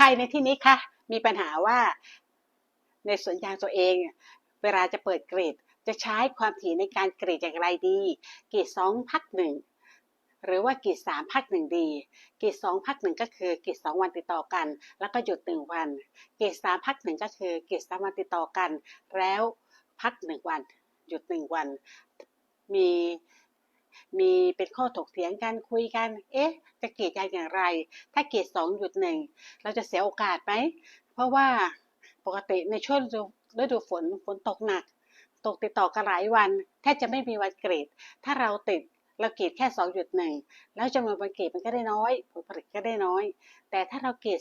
ใครในที่นี้คะมีปัญหาว่าในสวนยางตัวเอง เวลาจะเปิดกรีดจะใช้ความถี่ในการกรีดอย่างไรดี กรีดสองพักหนึ่งหรือว่ากรีดสามพักหนึ่งดีกรีดสองพักหนึ่งก็คือกรีดสองวันติดต่อกัน แล้วก็หยุดหนึ่งวันกรีดสามพักหนึ่งก็คือกรีดสามวันติดต่อกัน แล้วพักหนึ่งวัน หยุดหนึ่งวัน มี มีเป็นข้อถกเถียงกันคุยกัน เอ๊ะ จะเกรดยางอย่างไร ถ้าเกรดสองหยุดหนึ่งเราจะเสียโอกาสไหม เพราะว่าปกติในช่วงฤดูฤดูฝนฝนตกหนัก ตกติดต่อกันหลายวันแทบจะไม่มีวันเกรด ถ้าเราติดเราเกรดแค่ 2 1 แล้วจำนวนวันเกรดมันก็ได้น้อย ผลผลิตก็ได้น้อย แต่ถ้าเราเกรด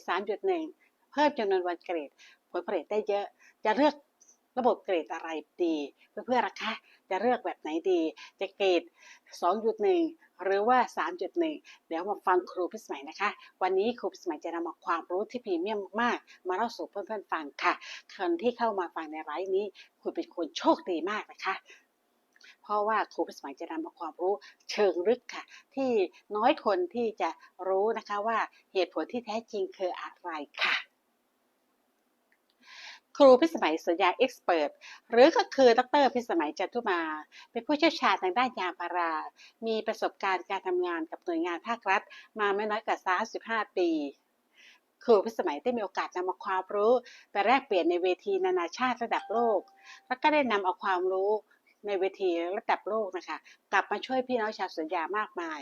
3.1 เพิ่มจำนวนวันเกรด ผลผลิตได้เยอะ จะเลือก ระบบเกรดอะไรดีเพื่อนๆราคาจะเลือกแบบไหนดี จะเกรด 2.1 หรือว่า 3.1 เดี๋ยวมาฟังครูพิสมัยนะคะ วันนี้ครูพิสมัยจะนำมาความรู้ที่พรีเมียมมากๆ มาเล่าสู่เพื่อนๆฟังค่ะ คนที่เข้ามาฟังในไลฟ์นี้ คุณเป็นคนโชคดีมากนะคะเพราะว่าครูพิสมัยจะนำมาความรู้เชิงลึกค่ะ ที่น้อยคนที่จะรู้นะคะว่าเหตุผลที่แท้จริงคืออะไรค่ะ ครูพิสมัยสัญญาเอ็กซ์เพรสหรือก็คือดรพิสมัยจันทุมา เป็นผู้เชี่ยวชาญทางด้านยางพารา มีประสบการณ์การทำงานกับหน่วยงานภาครัฐ มาไม่น้อยกว่า 35 ปีครูพิสมัยได้มีโอกาสนำเอาความรู้ไปแลกเปลี่ยนในเวทีนานาชาติระดับโลก แล้วก็ได้นำเอาความรู้ในเวทีระดับโลกนะคะ กลับมาช่วยพี่น้องชาวสวนยางมากมาย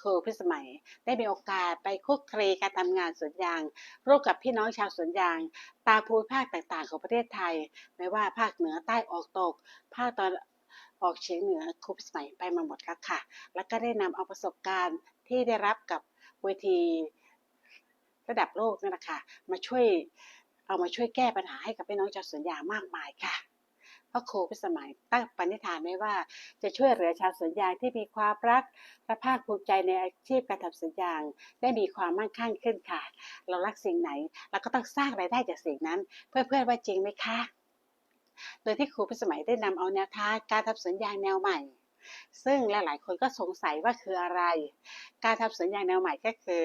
ครูพิสมัย ได้มีโอกาสไปคุกคลีการทำงานสวนยาง ร่วมกับพี่น้องชาวสวนยาง ตามภูมิภาคต่างๆ ของประเทศไทย ไม่ว่าภาคเหนือใต้ออกตก ภาคตอนออกเฉียงเหนือครูพิสมัยไปมาหมดแล้วค่ะ แล้วก็ได้นำเอาประสบการณ์ที่ได้รับกับเวทีระดับโลกนั่แหละค่ะมาช่วยเอามาช่วยแก้ปัญหาให้กับพี่น้องชาวสวนยางมากมายค่ะ พระครูพิสมัยตั้งปณิธานไว้ว่า จะช่วยเหลือชาวสวนยางที่มีความรักและภาคภูมิใจในอาชีพการทำสวนยาง ได้มีความมั่งคั่งขึ้นค่ะ เรารักสิ่งไหนเราก็ต้องสร้างรายได้จากสิ่งนั้น เพื่อนๆว่าจริงไหมคะ โดยที่ครูพิสมัยได้นำเอาแนวทางการทำสวนยางแนวใหม่ซึ่งหลาย ๆ คนก็สงสัยว่าคืออะไร การทำสวนยางแนวใหม่ก็คือ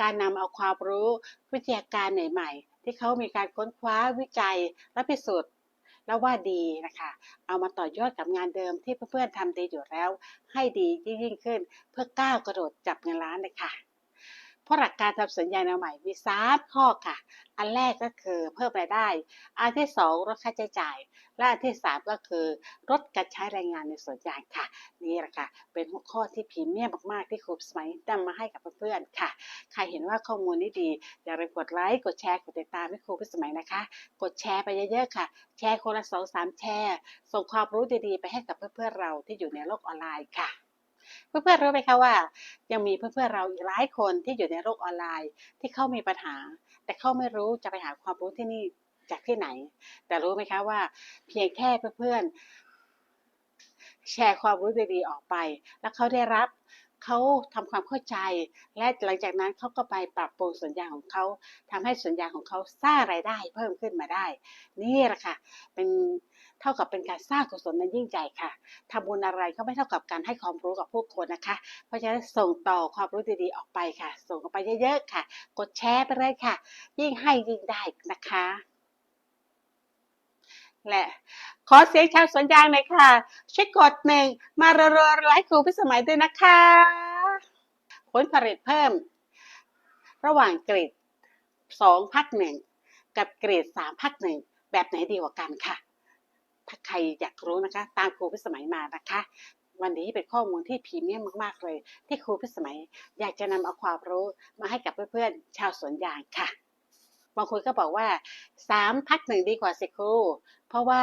การนำเอาความรู้วิทยาการใหม่ ๆ ที่เขามีการค้นคว้าวิจัยและพิสูจน์ แล้วว่าดีนะคะ เอามาต่อยอดกับงานเดิมที่เพื่อนๆทำดีอยู่แล้ว ให้ดียิ่งขึ้น เพื่อก้าวกระโดดจับเงินล้านเลยค่ะ ราะหลักการทำสัญญาแนวใหม่มีสามข้อค่ะ อันแรกก็คือเพิ่มรายได้ อันที่สองลดค่าใช้จ่าย และอันที่สามก็คือลดการใช้แรงงานในสวนยางค่ะ นี่แหละค่ะ เป็นหัวข้อที่พรีเมียมมากๆที่ครูสมัยนำมาให้กับเพื่อนๆค่ะ ใครเห็นว่าข้อมูลนี้ดี อย่าลืมกดไลค์กดแชร์กดติดตามให้ครูพิสมัยนะคะ กดแชร์ไปเยอะๆค่ะ แชร์คนละสองสามแชร์ ส่งความรู้ดีๆ ไปให้กับเพื่อนๆเราที่อยู่ในโลกออนไลน์ค่ะ เพื่อนๆรู้ไหมคะว่า ยังมีเพื่อนๆเราอีกหลายคนที่อยู่ในโลกออนไลน์ที่เขามีปัญหา แต่เขาไม่รู้จะไปหาความรู้ที่นี่จากที่ไหน แต่รู้ไหมคะว่า เพียงแค่เพื่อนๆแชร์ความรู้ดีๆออกไป แล้วเขาได้รับเขาทำความเข้าใจ และหลังจากนั้นเขาก็ไปปรับปรุงสวนยาของเขาทำให้สวนยาของเขาสร้างรายได้เพิ่มขึ้นมาได้ นี่แหละค่ะเป็น เท่ากับเป็นการสร้างกุศลนั้นยิ่งใหญ่ค่ะทำบุญอะไรก็ไม่เท่ากับการให้ความรู้กับผู้คนนะคะ เพราะฉะนั้นส่งต่อความรู้ดีๆออกไปค่ะ ส่งออกไปเยอะๆค่ะ กดแชร์ไปเลยค่ะ ยิ่งให้ยิ่งได้นะคะและขอเสียงชาวสวนยางหน่อยค่ะช่วยกดหนึ่งมารัวๆไลค์ครูพิสมัยด้วยนะคะ ผลผลิตเพิ่ม ระหว่างเกรดสองพักหนึ่งกับเกรดสามพักหนึ่งแบบไหนดีกว่ากันค่ะ ถ้าใครอยากรู้นะคะ ตามครูพิสมัยมานะคะ วันนี้เป็นข้อมูลที่พรีเมียมมากๆเลย ที่ครูพิสมัยอยากจะนำเอาความรู้มาให้กับเพื่อนๆชาวสวนยางค่ะบางคนก็บอกว่าสามพักหนึ่งดีกว่าสิครูเพราะว่า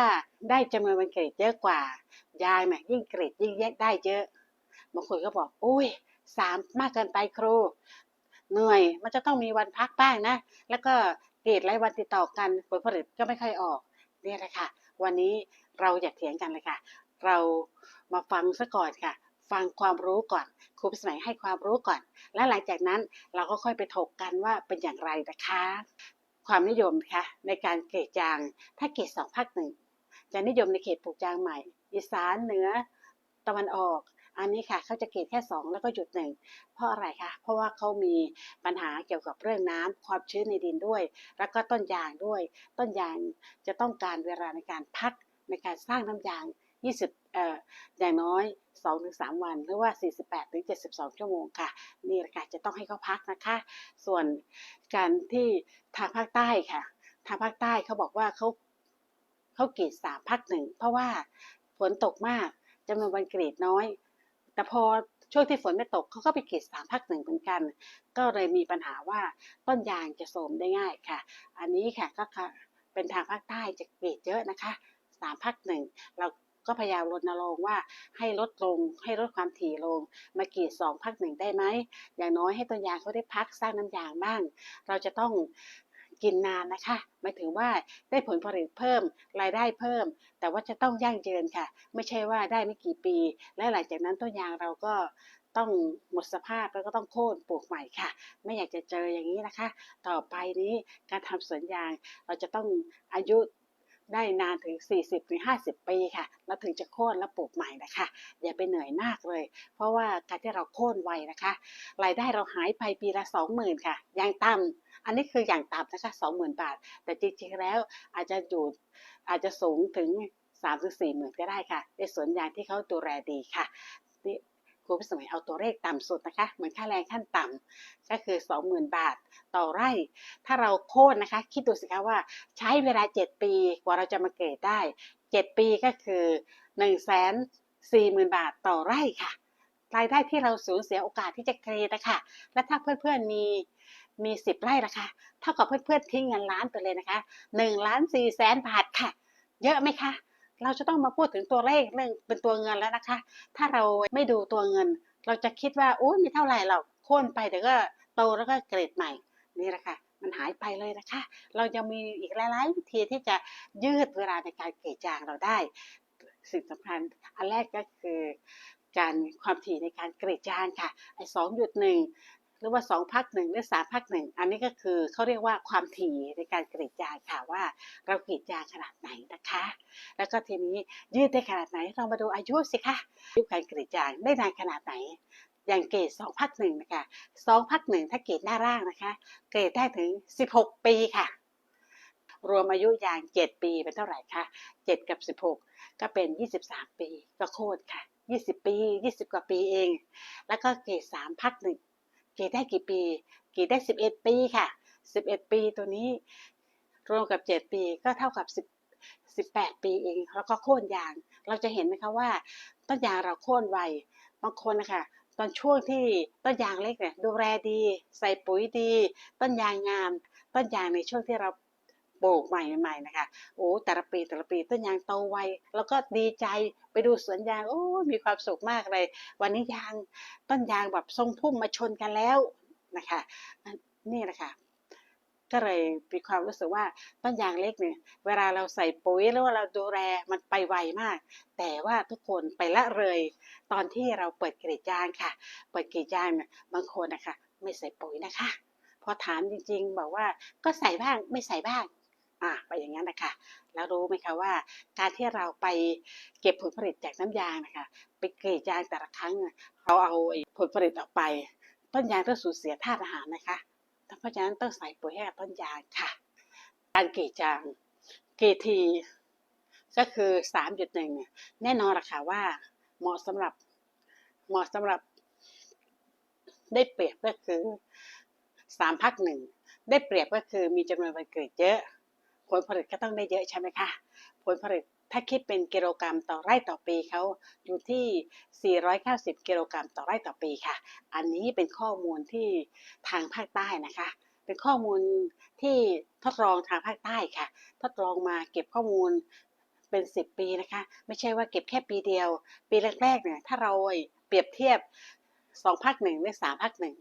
ได้จำนวนวันเกรดเยอะกว่ายางเนี่ยยิ่งเกรดยิ่งแยกได้เยอะบางคนก็บอกอุ้ยสามมากเกินไปครูเหนื่อยมันจะต้องมีวันพักบ้างนะ แล้วก็เกรดรายวันติดต่อกันผลผลิตก็ไม่ค่อยออกนี่แหละค่ะ วันนี้เราอยากเถียงกันเลยค่ะ เรามาฟังซะก่อนค่ะ ฟังความรู้ก่อน ครูพิสมัยให้ความรู้ก่อน และหลังจากนั้นเราก็ค่อยไปถกกันว่าเป็นอย่างไรนะคะ ความนิยมนะคะในการเกรดยาง ถ้าเกรดสองภาคหนึ่งจะนิยมในเขตปลูกยางใหม่ อีสานเหนือ ตะวันออก อันนี้ค่ะเขาจะกรีดแค่สองแล้วก็หยุดหนึ่งเพราะอะไรคะเพราะว่าเขามีปัญหาเกี่ยวกับเรื่องน้ำความชื้นในดินด้วย แล้วก็ต้นยางด้วย ต้นยางจะต้องการเวลาในการพักในการสร้างน้ำยาง 20 เอ่ออย่างน้อย 2-3 วัน หรือว่า 48-72 ชั่วโมงค่ะ นี่แหละค่ะจะต้องให้เขาพักนะคะ ส่วนการที่ทางภาคใต้ค่ะ ทางภาคใต้เขาบอกว่าเขาเขากรีดสามพักหนึ่งเพราะว่าฝนตกมากจำนวนวันกรีดน้อย แต่พอช่วงที่ฝนไม่ตกเขาก็ไปกรีดสามพักหนึ่งเหมือนกัน ก็เลยมีปัญหาว่าต้นยางจะโทรมได้ง่ายค่ะ อันนี้ค่ะก็เป็นทางภาคใต้จะกรีดเยอะนะคะสามพักหนึ่งเราก็พยายามรณรงค์ว่าให้ลดลงให้ลดความถี่ลง มากีดสองพักหนึ่งได้ไหมอย่างน้อยให้ต้นยางเขาได้พักสร้างน้ำยางบ้าง เราจะต้อง กินนานนะคะหมายถึงว่าได้ผลผลิตเพิ่มรายได้เพิ่ม แต่ว่าจะต้องยั่งยืนค่ะ ไม่ใช่ว่าได้ไม่กี่ปี และหลังจากนั้นต้นยางเราก็ต้องหมดสภาพแล้วก็ต้องโค่นปลูกใหม่ค่ะ ไม่อยากจะเจออย่างนี้นะคะ ต่อไปนี้การทำสวนยางเราจะต้องอายุ ได้นานถึง 40ถึง50 ปีค่ะแล้วถึงจะโค่นแล้วปลูกใหม่นะคะ อย่าไปเหนื่อยมากเลย เพราะว่าการที่เราโค่นไวนะคะ รายได้เราหายไปปีละ 20,000 ค่ะ อย่างต่ำอันนี้คืออย่างต่ำนะคะ20,000 บาท แต่จริงๆแล้วอาจจะอยู่อาจจะสูงถึง3-4หมื่นก็ได้ค่ะ ในสวนยางที่เขาดูแลดีค่ะนี่ ครูพิสมัยเอาตัวเลขต่ำสุดนะคะ เหมือนค่าแรงขั้นต่ำก็คือ 20,000 บาทต่อไร่ ถ้าเราโค่นนะคะ คิดดูสิคะว่าใช้เวลา 7 ปีกว่าเราจะมาเกรดได้ 7 ปีก็คือ 1 4 0 0 0 0 บาทต่อไร่ค่ะ รายได้ที่เราสูญเสียโอกาสที่จะเกรดนะคะและถ้าเพื่อนๆมีมี 10 ไร่ละคะเท่ากับเพื่อนๆทิ้งเงินล้านไปเลยนะคะ1ล้าน4แสนบาทค่ะ เยอะไหมคะ เราจะต้องมาพูดถึงตัวเลขเรื่องเป็นตัวเงินแล้วนะคะ ถ้าเราไม่ดูตัวเงิน เราจะคิดว่าโอ้ยม่เท่าไหร่หรอกโค่นไปเดี๋ยวก็โตแล้วก็เกรดใหม่นี่แหละค่ะมันหายไปเลยนะคะ เรายังมีอีกหลาย ๆ วิธีที่จะยืดเวลาในการเกรดจางเราได้ สิ่งสำคัญอันแรกก็คือการความถี่ในการเกรดจางค่ะไอ้สองหยุดหนึ่ง หรือว่าสองพักหนึ่งหรือสามพักหนึ่งอันนี้ก็คือเขาเรียกว่าความถี่ในการกรีดยางค่ะว่า เรากรีดยางขนาดไหนนะคะ แล้วก็ทีนี้ยืดได้ขนาดไหนเรามาดูอายุสิคะอายุการกรีดยางได้นานขนาดไหนอย่างเกรดสองพักหนึ่งนะคะสองพักหนึ่งถ้าเกรดหน้าร่างนะคะ เกรดได้ถึงสิบหกปีค่ะ รวมอายุยางเจ็ดปีเป็นเท่าไหร่คะเจ็ดกับสิบหกก็เป็นยี่สิบสามปีก็โคตรค่ะยี่สิบปียี่สิบกว่าปีเอง แล้วก็เกรดสามพักหนึ่ง กรีดได้กี่ปีกรีดได้ 11 ปีค่ะ 11 ปีตัวนี้รวมกับ 7 ปีก็เท่ากับ 10 18 ปีเอง แล้วก็โค่นยาง เราจะเห็นนะคะว่า ต้นยางเราโค่นไวบางคนนะคะตอนช่วงที่ต้นยางเล็กเนี่ยดูแลดี ใส่ปุ๋ยดี ต้นยางงาม ต้นยางในช่วงที่เรา ปลูกใหม่ๆนะคะโอ้แต่ละปีแต่ละปีต้นยางโตไวแล้วก็ดีใจไปดูสวนยางโอ้มีความสุขมากเลย วันนี้ยางต้นยางแบบทรงพุ่มมาชนกันแล้วนะคะนี่แหละค่ะก็เลยมีความรู้สึกว่าต้นยางเล็กเนี่ยเวลาเราใส่ปุ๋ยหรือว่าเราดูแลมันไปไวมาก แต่ว่าทุกคนไปละเลย ตอนที่เราเปิดกรีดยางค่ะ เปิดกรีดยางเนี่ยบางคนนะคะไม่ใส่ปุ๋ยนะคะ พอถามจริงๆ บอกว่าก็ใส่บ้างไม่ใส่บ้าง อะไปอย่างนั้นนะคะแล้วรู้ไหมคะว่า การที่เราไปเก็บผลผลิตจากน้ำยางนะคะไปกรีดยางแต่ละครั้งเราเอาผลผลิตออกไป ต้นยางต้องสูญเสียธาตุอาหารนะคะเพราะฉะนั้นต้องใส่ปุ๋ยให้กับต้นยางค่ะ การกรีดยางกรีดทีก็คือสามจุดหนึ่งแน่นอนละค่ะว่า เหมาะสำหรับเหมาะสำหรับ ได้เปรียบก็คือสามพักหนึ่งได้เปรียบก็คือมีจำนวนวันกรีดเยอะ ผลผลิตก็ต้องได้เยอะใช่ไหมคะ ผลผลิตถ้าคิดเป็นกิโลกรรัมต่อไร่ต่อปีเขาอยู่ที่ 490 กิโลกรัมต่อไร่ต่อปีค่ะ อันนี้เป็นข้อมูลที่ทางภาคใต้นะคะ เป็นข้อมูลที่ทดลองทางภาคใต้ค่ะ ทดลองมาเก็บข้อมูลเป็น 10 ปีนะคะ ไม่ใช่ว่าเก็บแค่ปีเดียว ปีแรกๆเนี่ยถ้าเราเปรียบเทียบสองภาคหนึ่งหรือสามภาคหนึ่ง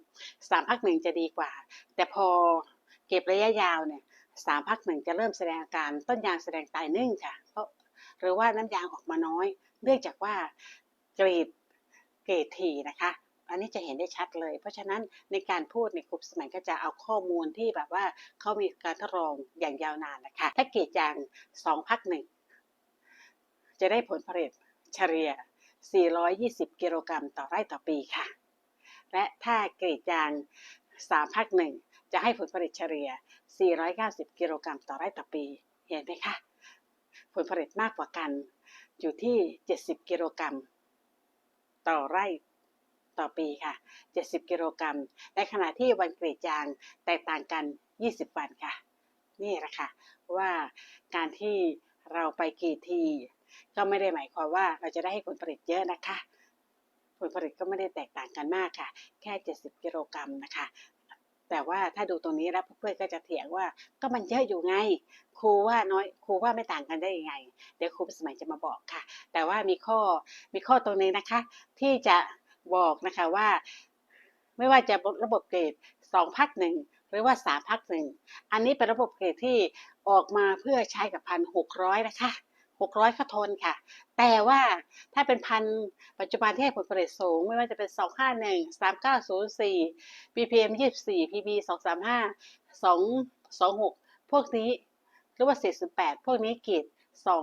สามภาคหนึ่งจะดีกว่า แต่พอเก็บระยะยาวเนี่ย สามภาคหนึ่งจะเริ่มแสดงอาการต้นยางแสดงตายนึ่งค่ะเพราะหรือว่าน้ำยางออกมาน้อย เนื่องจากว่ากรีดเกรดทีนะคะอันนี้จะเห็นได้ชัดเลย เพราะฉะนั้นในการพูดในกลุ่มสมัยก็จะเอาข้อมูลที่แบบว่าเขามีการทดลองอย่างยาวนานนะคะ ถ้าเกรดยางสองพักหนึ่งจะได้ผลผลิตเฉลี่ย 420 กิโลกรัมต่อไร่ต่อปีค่ะ และถ้าเกรดยาง3พักหนึ่งจะให้ผลผลิตเฉลี่ย 490 กิโลกรัมต่อไร่ต่อปี เห็นไหมคะ ผลผลิตมากกว่ากันอยู่ที่ 70 กิโลกรัมต่อไร่ต่อปีค่ะ 70 กิโลกรัม ในขณะที่วันกรีดยางแตกต่างกัน 20 วันค่ะ นี่แหละค่ะว่าการที่เราไปกรีดที ก็ไม่ได้หมายความว่าเราจะได้ให้ผลผลิตเยอะนะคะ ผลผลิตก็ไม่ได้แตกต่างกันมากค่ะ แค่ 70 กิโลกรัมนะคะ แต่ว่าถ้าดูตรงนี้แล้วเพื่อนก็จะเถียงว่าก็มันเยอะอยู่ไง ครูว่าน้อยครูว่าไม่ต่างกันได้ยังไง เดี๋ยวครูสมัยจะมาบอกค่ะ แต่ว่ามีข้อมีข้อตรงนี้นะคะ ที่จะบอกนะคะว่า ไม่ว่าจะระบบเกรด2พักหนึ่งหรือว่า3พักหนึ่งอันนี้เป็นระบบเกรดที่ออกมาเพื่อใช้กับพันหกร้อยนะคะ หกร้อยข้าทนค่ะ แต่ว่าถ้าเป็นพันปัจจุบันที่ให้ผลผลิตสูง ไม่ว่าจะเป็น 251 3904 ppm 24 pb 235 226 พวกนี้หรือว่า 48 พวกนี้เกรด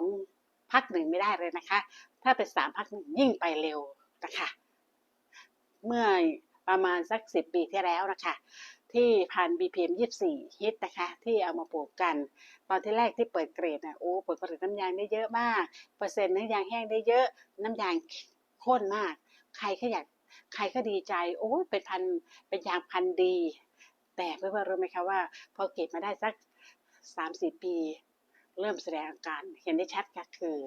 2 พักหนึ่งไม่ได้เลยนะคะ ถ้าเป็น 3 พักหนึ่งยิ่งไปเร็วนะคะ เมื่อประมาณสัก 10 ปีที่แล้วนะคะ ที่พัน BPM 24ฮิตนะคะ ที่เอามาปลูกกัน ตอนที่แรกที่เปิดเกรดนะโอ้ผลผลิตน้ำยางได้เยอะมาก เปอร์เซ็นต์น้ำยางแห้งได้เยอะน้ำยางข้นมาก ใครก็อยากใครก็ดีใจ โอ้เป็นพันเป็นยางพันดี แต่เพื่อนๆรู้ไหมคะว่า พอเก็บมาได้สัก3-4ปี เริ่มแสดงอาการเห็นได้ชัดก็คือ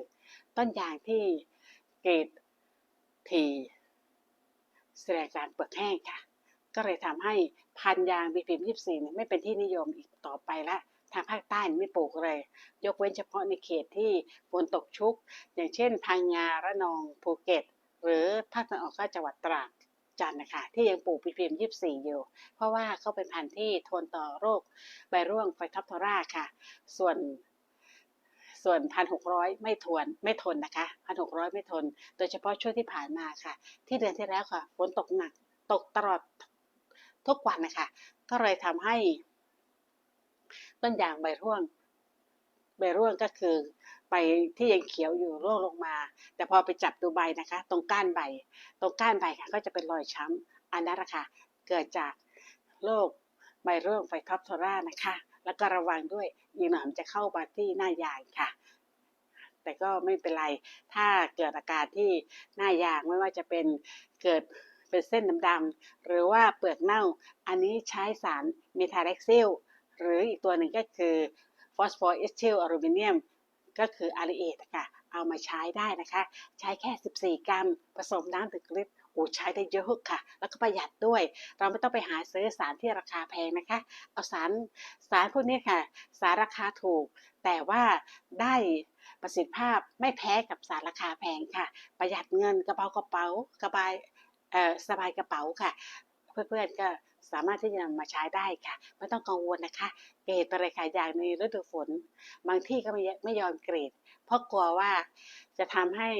ต้นยางที่เกรดทีแสดงการเปลือกแห้งค่ะ ก็เลยทำให้ พันธุ์ยาง BPM 24เนี่ยไม่เป็นที่นิยมอีกต่อไปละทางภาคใต้ไม่ปลูกเลย ยกเว้นเฉพาะในเขตที่ฝนตกชุก อย่างเช่น พังงาระนองภูเก็ต หรือภาคตะวันออกก็จังหวัดตราดจันทร์นะคะที่ยังปลูก BPM 24อยู่ เพราะว่าเขาเป็นพันธุ์ที่ทนต่อโรคใบร่วงไฟท็อปทอราค่ะ ส่วนส่วนพันหกร้อยไม่ทนไม่ทนนะคะพันหกร้อยไม่ทน โดยเฉพาะช่วงที่ผ่านมาค่ะ ที่เดือนที่แล้วค่ะฝนตกหนัก ตกตลอด ทุกวันนะคะ ก็เลยทำให้ ต้นยางใบร่วง ใบร่วงก็คือใบที่ยังเขียวอยู่ร่วงลงมา แต่พอไปจับดูใบนะคะ ตรงก้านใบ ตรงก้านใบค่ะก็จะเป็นรอยช้ำอันนั้นนะคะเกิดจากโรคใบร่วงไฟท็อปโทรานะคะ แล้วก็ระวังด้วยอีกหนอมจะเข้ามาที่หน้ายางค่ะ แต่ก็ไม่เป็นไร ถ้าเกิดอาการที่หน้ายางไม่ว่าจะเป็นเกิด เป็นเส้นดำๆหรือว่าเปลือกเน่า อันนี้ใช้สารเมทาเร็กซิลหรืออีกตัวหนึ่งก็คือฟอสฟอร์เอสทิลอลูมิเนียมก็คืออาริเอตค่ะ เอามาใช้ได้นะคะ ใช้แค่ 14 กรัม ผสมน้ำถึงลิตรโอ้ใช้ได้เยอะค่ะ แล้วก็ประหยัดด้วย เราไม่ต้องไปหาซื้อสารที่ราคาแพงนะคะ เอาสารสารพวกนี้ค่ะ สารราคาถูก แต่ว่าได้ประสิทธิภาพไม่แพ้กับสารราคาแพงค่ะ ประหยัดเงินกระเป๋ากระเป๋ากระบาย สบายกระเป๋าค่ะ เพื่อนๆก็สามารถที่จะนำมาใช้ได้ค่ะ ไม่ต้องกังวลนะคะ เกรดอะไรขายยางในฤดูฝน บางที่ก็ไม่ไม่ยอมเกรด เพราะกลัวว่าจะทำให้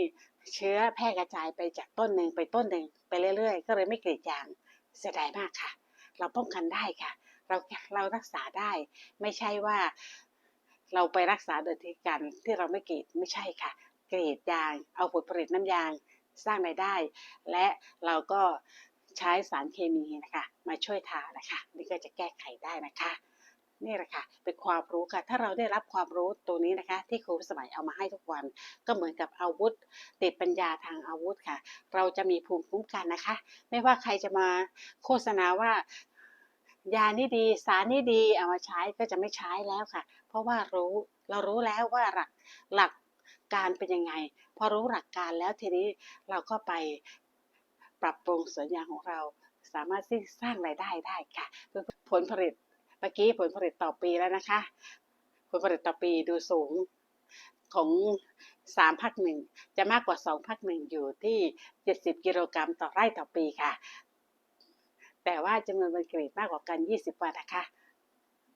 เชื้อแพร่กระจายไปจากต้นหนึ่งไปต้นหนึ่งไปเรื่อยๆ ก็เลยไม่เกรดยางเสียดายมากค่ะ เราป้องกันได้ค่ะ เราเรารักษาได้ ไม่ใช่ว่าเราไปรักษาโดยที่การที่เราไม่เกรดไม่ใช่ค่ะ เกรดยาง เอาผลผลิตน้ำยาง สร้างรายได้ และเราก็ใช้สารเคมีนะคะ มาช่วยทานะคะนี่ก็จะแก้ไขได้นะคะนี่แหละค่ะเป็นความรู้ค่ะ ถ้าเราได้รับความรู้ตัวนี้นะคะ ที่ครูสมัยเอามาให้ทุกวัน ก็เหมือนกับอาวุธ ติดปัญญาทางอาวุธค่ะ เราจะมีภูมิคุ้มกันนะคะ ไม่ว่าใครจะมาโฆษณาว่ายานี่ดีสารนี่ดีเอามาใช้ก็จะไม่ใช้แล้วค่ะ เพราะว่ารู้เรารู้แล้วว่าหลักหลัก การเป็นยังไง พอรู้หลักการแล้วทีนี้เราก็ไปปรับปรุงสวนยางของเรา สามารถที่สร้างรายได้ได้ค่ะผลผลิตเมื่อกี้ผลผลิตต่อปีแล้วนะคะ ผลผลิตต่อปีดูสูงของสามพักหนึ่งจะมากกว่าสองพักหนึ่งอยู่ที่เจ็ดสิบกิโลกรัมต่อไร่ต่อปีค่ะ แต่ว่าจำนวนวันกรีดมากกว่ากันยี่สิบวันนะคะ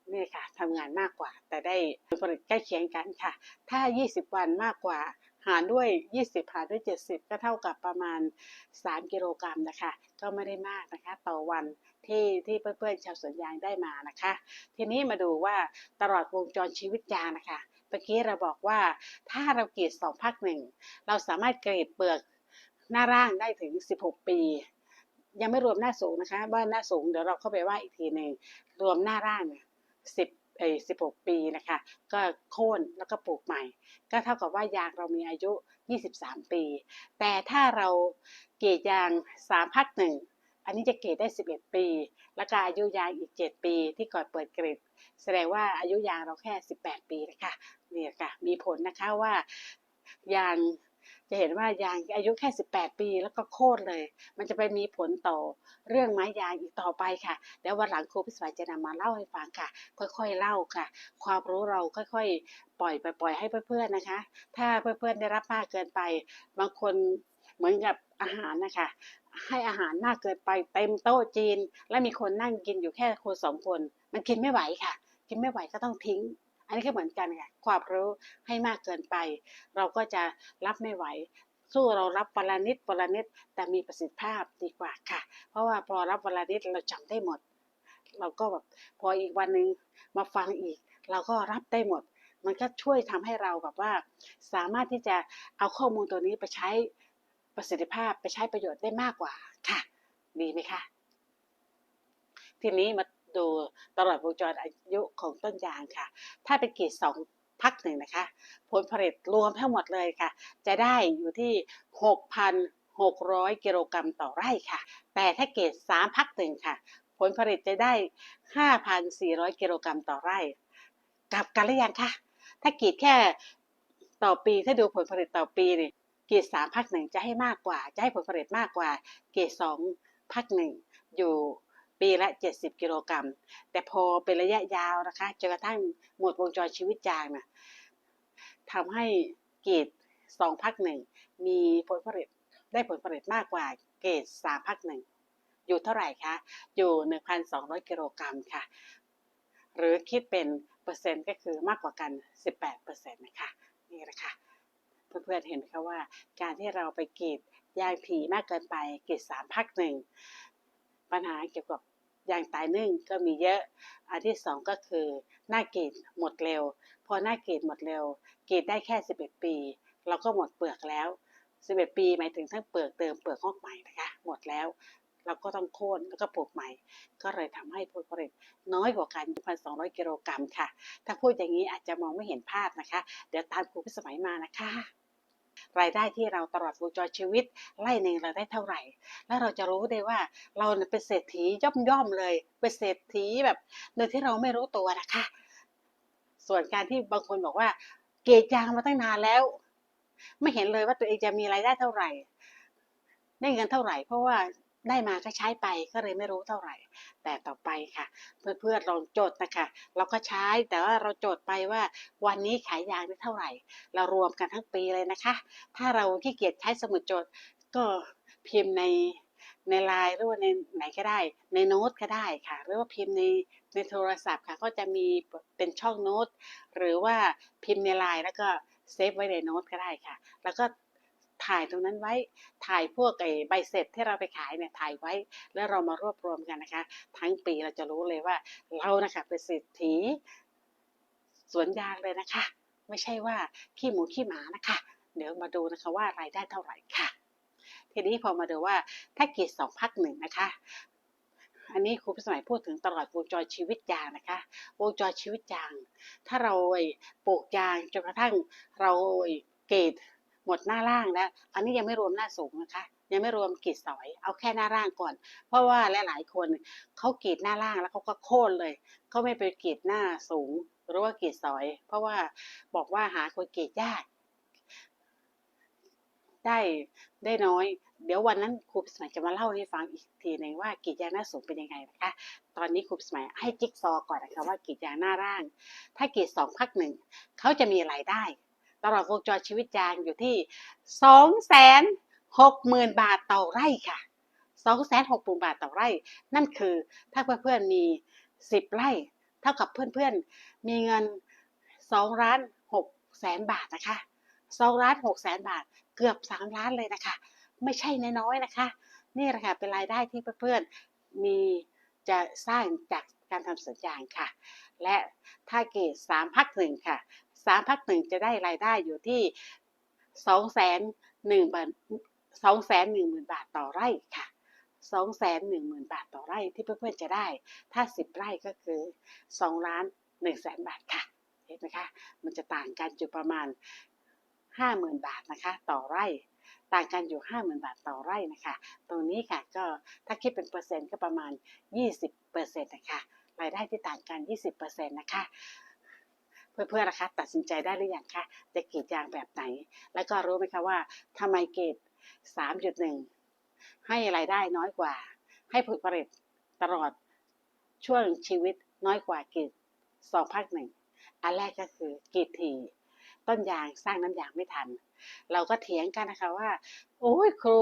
นี่ค่ะทำงานมากกว่า แต่ได้ผลผลิตใกล้เคียงกันค่ะ ถ้า 20 วันมากกว่าหารด้วย 20 หารด้วย 70 ก็เท่ากับประมาณ 3 กิโลกรัมนะคะ ก็ไม่ได้มากนะคะ ต่อวันที่ที่เพื่อนๆชาวสวนยางได้มานะคะ ทีนี้มาดูว่าตลอดวงจรชีวิตยางนะคะเมื่อกี้เราบอกว่าถ้าเรากรีดสองพักหนึ่งเราสามารถกรีดเปลือกหน้าร่างได้ถึง 16 ปี ยังไม่รวมหน้าสูงนะคะว่าหน้าสูงเดี๋ยวเราเข้าไปว่าอีกทีหนึ่งรวมหน้าร่างเนี่ย สิบเอสิบหกปีนะคะ ก็โค่นแล้วก็ปลูกใหม่ ก็เท่ากับว่ายางเรามีอายุ 23 ปี แต่ถ้าเราเกรดยาง3พักหนึ่งอันนี้จะเกรดได้ 11 ปี แล้วก็อายุยางอีก 7 ปี ที่ก่อนเปิดเกรดแสดงว่าอายุยางเราแค่ 18 ปีนะคะนี่ค่ะมีผลนะคะว่ายาง จะเห็นว่ายางอายุแค่ 18 ปีแล้วก็โค่นเลย มันจะไปมีผลต่อเรื่องไม้ยางอีกต่อไปค่ะ เดี๋ยววันหลังครูพิสมัยจะนำมาเล่าให้ฟังค่ะ ค่อยๆเล่าค่ะ ความรู้เราค่อยๆ ปล่อยไปปล่อยให้เพื่อนๆนะคะ ถ้าเพื่อนๆได้รับมากเกินไป บางคนเหมือนกับอาหารนะคะให้อาหารมากเกินไปเต็มโต๊ะจีน แล้วมีคนนั่งกินอยู่แค่คนสองคน มันกินไม่ไหวค่ะ กินไม่ไหวก็ต้องทิ้ง อันนี้ก็เหมือนกันค่ะความรู้ให้มากเกินไป เราก็จะรับไม่ไหวสู้เรารับวันละนิดวันละนิดแต่มีประสิทธิภาพดีกว่าค่ะ เพราะว่าพอรับวันละนิดเราจำได้หมด เราก็แบบพออีกวันหนึ่งมาฟังอีก เราก็รับได้หมด มันก็ช่วยทำให้เราแบบว่า สามารถที่จะเอาข้อมูลตัวนี้ไปใช้ประสิทธิภาพไปใช้ประโยชน์ได้มากกว่าค่ะ ดีไหมคะ ทีนี้มาดู ตลอดวงจรอายุของต้นยางค่ะ ถ้าเป็นเกรดสองพักหนึ่งนะคะ ผลผลิตรวมทั้งหมดเลยค่ะ จะได้อยู่ที่ 6,600 กิโลกรัมต่อไร่ค่ะ แต่ถ้าเกรดสามพักหนึ่งค่ะ ผลผลิตจะได้ 5,400 กิโลกรัมต่อไร่ กลับกันหรือยังคะ ถ้ากีดแค่ต่อปีถ้าดูผลผลิตต่อปีเนี่ยกีดสามพักหนึ่งจะให้มากกว่า จะให้ผลผลิตมากกว่า เกรดสองพักหนึ่งอยู่ ปีละ 70 กิโลกรัม แต่พอเป็นระยะยาวนะคะจนกระทั่งหมดวงจรชีวิตยางนะทำให้เกรดสองพักหนึ่งมีผลผลิตได้ผลผลิตมากกว่าเกรดสามพักหนึ่งอยู่เท่าไหร่คะ อยู่ 1,200 กิโลกรัมค่ะ หรือคิดเป็นเปอร์เซ็นต์ก็คือมากกว่ากัน 18เปอร์เซ็นต์นะคะ นี่แหละค่ะเพื่อนๆเห็นไหมคะว่า การที่เราไปกรีดยางผีมากเกินไปกรีดสามพักหนึ่งปัญหาเกี่ยวกับ อย่างตายนึ่งก็มีเยอะ อันที่สองก็คือหน้ากรีดหมดเร็ว พอหน้ากรีดหมดเร็วกรีดได้แค่ 11 ปี เราก็หมดเปลือกแล้ว 11 ปีหมายถึงทั้งเปลือกเติมเปลือกงอกใหม่นะคะหมดแล้วเราก็ต้องโค่นแล้วก็ปลูกใหม่ ก็เลยทำให้ผลผลิตน้อยกว่ากัน1,200 กิโลกรัมค่ะ ถ้าพูดอย่างนี้อาจจะมองไม่เห็นภาพนะคะ เดี๋ยวตามครูพิสมัยมานะคะ รายได้ที่เราตลอดวงจรชีวิตไล่หนึ่งเราได้เท่าไหร่ แล้วเราจะรู้ได้ว่าเราเป็นเศรษฐีย่อมย่อมๆเลย เป็นเศรษฐีแบบโดยที่เราไม่รู้ตัวนะคะ ส่วนการที่บางคนบอกว่า เกจยางมาตั้งนานแล้ว ไม่เห็นเลยว่าตัวเองจะมีรายได้เท่าไหร่ได้เงินเท่าไหร่เพราะว่า ได้มาก็ใช้ไปก็เลยไม่รู้เท่าไหร่ แต่ต่อไปค่ะ เพื่อนๆลองจดนะคะ เราก็ใช้แต่ว่าเราจดไปว่าวันนี้ขายยางได้เท่าไหร่ เรารวมกันทั้งปีเลยนะคะ ถ้าเราขี้เกียจใช้สมุดจดก็พิมพ์ในในไลน์หรือว่าในไหนก็ได้ ในโน้ตก็ได้ค่ะ หรือว่าพิมพ์ในในโทรศัพท์ค่ะ ก็จะมีเป็นช่องโน้ต หรือว่าพิมพ์ในไลน์แล้วก็เซฟไว้ในโน้ตก็ได้ค่ะ แล้วก็ ถ่ายตรงนั้นไว้ ถ่ายพวกไอ้ใบเสร็จที่เราไปขายเนี่ยถ่ายไว้ แล้วเรามารวบรวมกันนะคะ ทั้งปีเราจะรู้เลยว่าเรานะคะเป็นเศรษฐีสวนยางเลยนะคะ ไม่ใช่ว่าขี้หมูขี้หมานะคะ เดี๋ยวมาดูนะคะว่ารายได้เท่าไหร่ค่ะ ทีนี้พอมาดูว่าถ้าเกรดสองพักหนึ่งนะคะอันนี้ครูพิสมัยพูดถึงตลอดวงจรชีวิตยางนะคะ วงจรชีวิตยาง ถ้าเราปลูกยางจนกระทั่งเราเกรด หมดหน้าล่างแล้ว อันนี้ยังไม่รวมหน้าสูงนะคะ ยังไม่รวมกรีดสอย เอาแค่หน้าล่างก่อน เพราะว่าหลายๆคนเขากรีดหน้าล่างแล้วเขาก็โค่นเลยเขาไม่ไปกรีดหน้าสูงหรือว่ากรีดสอย เพราะว่าบอกว่าหาคนกรีดยากได้ได้น้อย เดี๋ยววันนั้นครูพิสมัยจะมาเล่าให้ฟังอีกทีหนึ่งว่ากรีดยางหน้าสูงเป็นยังไงนะคะ ตอนนี้ครูพิสมัยให้จิ๊กซอก่อนนะคะว่ากรีดยางหน้าร่าง ถ้ากรีดสองพักหนึ่งเขาจะมีรายได้ ตลอดวงจรชีวิตยางอยู่ที่สองแสนหกหมื่นบาทต่อไร่ค่ะสองแสนหกหมื่นบาทต่อไร่ นั่นคือถ้าเพื่อนๆมีสิบไร่ เท่ากับเพื่อนๆมีเงินสองล้านหกแสนบาทนะคะสองล้านหกแสนบาทเกือบสามล้านเลยนะคะ ไม่ใช่น้อยๆนะคะ นี่แหละค่ะเป็นรายได้ที่เพื่อนๆมีจะสร้างจากการทำสวนยางค่ะ และถ้าเกรดสามพักหนึ่งค่ะ สามพักหนึ่งจะได้รายได้อยู่ที่สองแสนหนึ่งบาทสองแสนหนึ่งหมื่นบาทต่อไร่ค่ะสองแสนหนึ่งหมื่นบาทต่อไร่ที่เพื่อนๆจะได้ ถ้าสิบไร่ก็คือสองล้านหนึ่งแสนบาทค่ะ เห็นไหมคะ มันจะต่างกันอยู่ประมาณห้าหมื่นบาทนะคะ ต่อไร่ ต่างกันอยู่ห้าหมื่นบาทต่อไร่นะคะ ตรงนี้ค่ะก็ถ้าคิดเป็นเปอร์เซ็นต์ก็ประมาณยี่สิบเปอร์เซ็นต์นะคะ รายได้ที่ต่างกันยี่สิบเปอร์เซ็นต์นะคะ เพื่อนๆนะคะตัดสินใจได้หรือยังคะจะกรีดยางแบบไหน แล้วก็รู้ไหมคะว่าทำไมเกรดสามจุดหนึ่งให้รายได้น้อยกว่า ให้ผลผลิตตลอดช่วงชีวิตน้อยกว่าเกรดสองภาคหนึ่งอันแรกก็คือกรีดทีต้นยางสร้างน้ำยางไม่ทัน เราก็เถียงกันนะคะว่า โอ้ยครู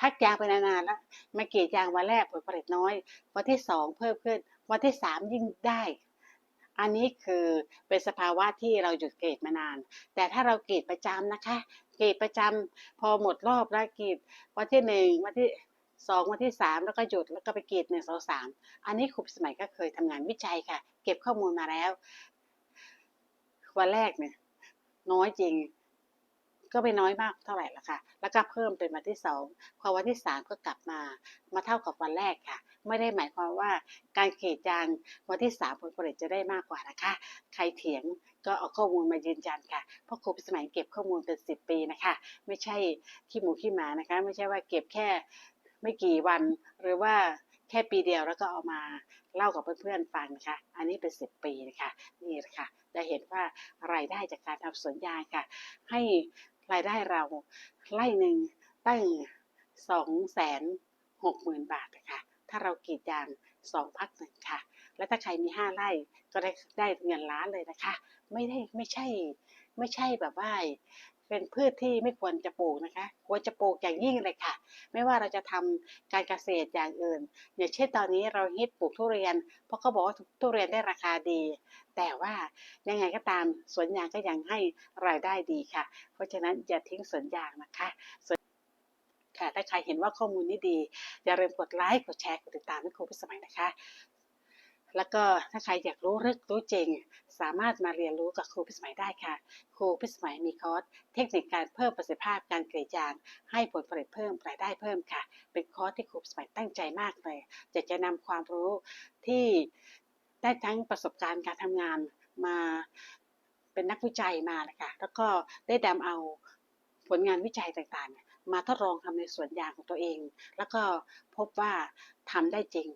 พักยางไปนานๆแล้วมากรีดยางวันแรกผลผลิตน้อย วันที่สองเพิ่มขึ้น วันที่สามยิ่งได้ อันนี้คือเป็นสภาวะที่เราหยุดกรีดมานาน แต่ถ้าเรากรีดประจำนะคะกรีดประจำพอหมดรอบแล้วกรีดวันที่หนึ่งวันที่สองวันที่สามแล้วก็หยุดแล้วก็ไปกรีดหนึ่งสองสามอันนี้ครูสมัยก็เคยทำงานวิจัยค่ะ เก็บข้อมูลมาแล้ว วันแรกเนี่ยน้อยจริง ก็ไม่น้อยมากเท่าไหร่ละค่ะ แล้วก็เพิ่มเป็นวันที่สองพอวันที่สามก็กลับมา มาเท่ากับวันแรกค่ะ ไม่ได้หมายความว่าการกรีดยางวันที่สามผลผลิตจะได้มากกว่านะคะ ใครเถียงก็เอาข้อมูลมายืนยันค่ะ เพราะครูพิสมัยเก็บข้อมูลเป็นสิบปีนะคะ ไม่ใช่ขี้หมูขี้หมานะคะ ไม่ใช่ว่าเก็บแค่ไม่กี่วันหรือว่าแค่ปีเดียวแล้วก็เอามาเล่ากับเพื่อนๆฟังนะคะ อันนี้เป็นสิบปีนะคะนี่แหละค่ะจะเห็นว่ารายได้จากการทำสวนยางค่ะ ให้ รายได้เราไล่หนึ่งตั้งสองแสนหกหมื่นบาทนะคะถ้าเรากรีดยางสองพักหนึ่งค่ะ แล้วถ้าใครมีห้าไร่ก็ได้ได้เงินล้านเลยนะคะ ไม่ได้ไม่ใช่ไม่ใช่แบบว่า เป็นพืชที่ไม่ควรจะปลูกนะคะ ควรจะปลูกอย่างยิ่งเลยค่ะ ไม่ว่าเราจะทำการเกษตรอย่างอื่น อย่างเช่นตอนนี้เราฮิตปลูกทุเรียน เพราะเขาบอกว่าทุเรียนได้ราคาดี แต่ว่ายังไงก็ตามสวนยางก็ยังให้รายได้ดีค่ะ เพราะฉะนั้นอย่าทิ้งสวนยางนะคะสค่ะถ้าใครเห็นว่าข้อมูลนี้ดี อย่าลืมกดไลค์ กดแชร์ กดติดตามให้ครูพิสมัยนะคะ แล้วก็ถ้าใครอยากรู้ลึกรู้จริง สามารถมาเรียนรู้กับครูพิสมัยได้ค่ะ ครูพิสมัยมีคอร์สเทคนิคการเพิ่มประสิทธิภาพการกรีดยาง ให้ผลผลิตเพิ่มรายได้เพิ่มค่ะ เป็นคอร์สที่ครูพิสมัยตั้งใจมากเลยจะจะนำความรู้ที่ได้ทั้งประสบการณ์การทำงานมาเป็นนักวิจัยมานะคะแล้วก็ได้ดำเอาผลงานวิจัยต่างๆ มาทดลองทำในสวนยางของตัวเอง แล้วก็พบว่าทำได้จริง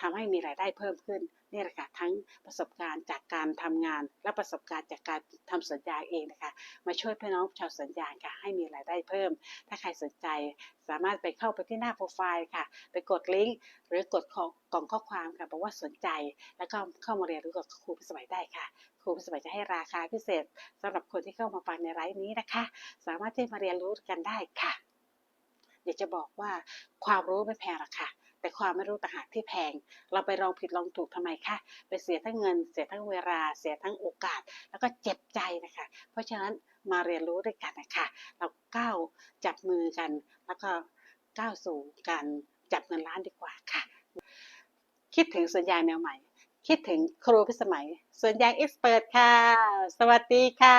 ทำให้มีรายได้เพิ่มขึ้นนี่แหละค่ะทั้งประสบการณ์จากการทำงาน และประสบการณ์จากการทำสวนยาเองนะคะมาช่วยพี่น้องชาวสวนยาค่ะให้มีรายได้เพิ่ม ถ้าใครสนใจสามารถไปเข้าไปที่หน้าโปรไฟล์ค่ะ ไปกดลิงก์หรือกดกล่องข้อความค่ะบอกว่าสนใจ แล้วก็เข้ามาเรียนรู้กับครูพิสมัยได้ค่ะ ครูพิสมัยจะให้ราคาพิเศษสำหรับคนที่เข้ามาฟังในไลฟ์นี้นะคะ สามารถที่มาเรียนรู้กันได้ค่ะอยากจะบอกว่าความรู้ไม่แพงหรอกค่ะ แต่ความไม่รู้ต่างหากที่แพง เราไปลองผิดลองถูกทำไมคะ ไปเสียทั้งเงิน เสียทั้งเวลา เสียทั้งโอกาส แล้วก็เจ็บใจนะคะ เพราะฉะนั้นมาเรียนรู้ด้วยกันนะคะ เราก้าวจับมือกัน แล้วก็ก้าวสู่การจับเงินล้านดีกว่าค่ะ คิดถึงสัญญาณแนวใหม่ คิดถึงครูพิสมัยสัญญาณเอ็กซ์เพรสค่ะ สวัสดีค่ะ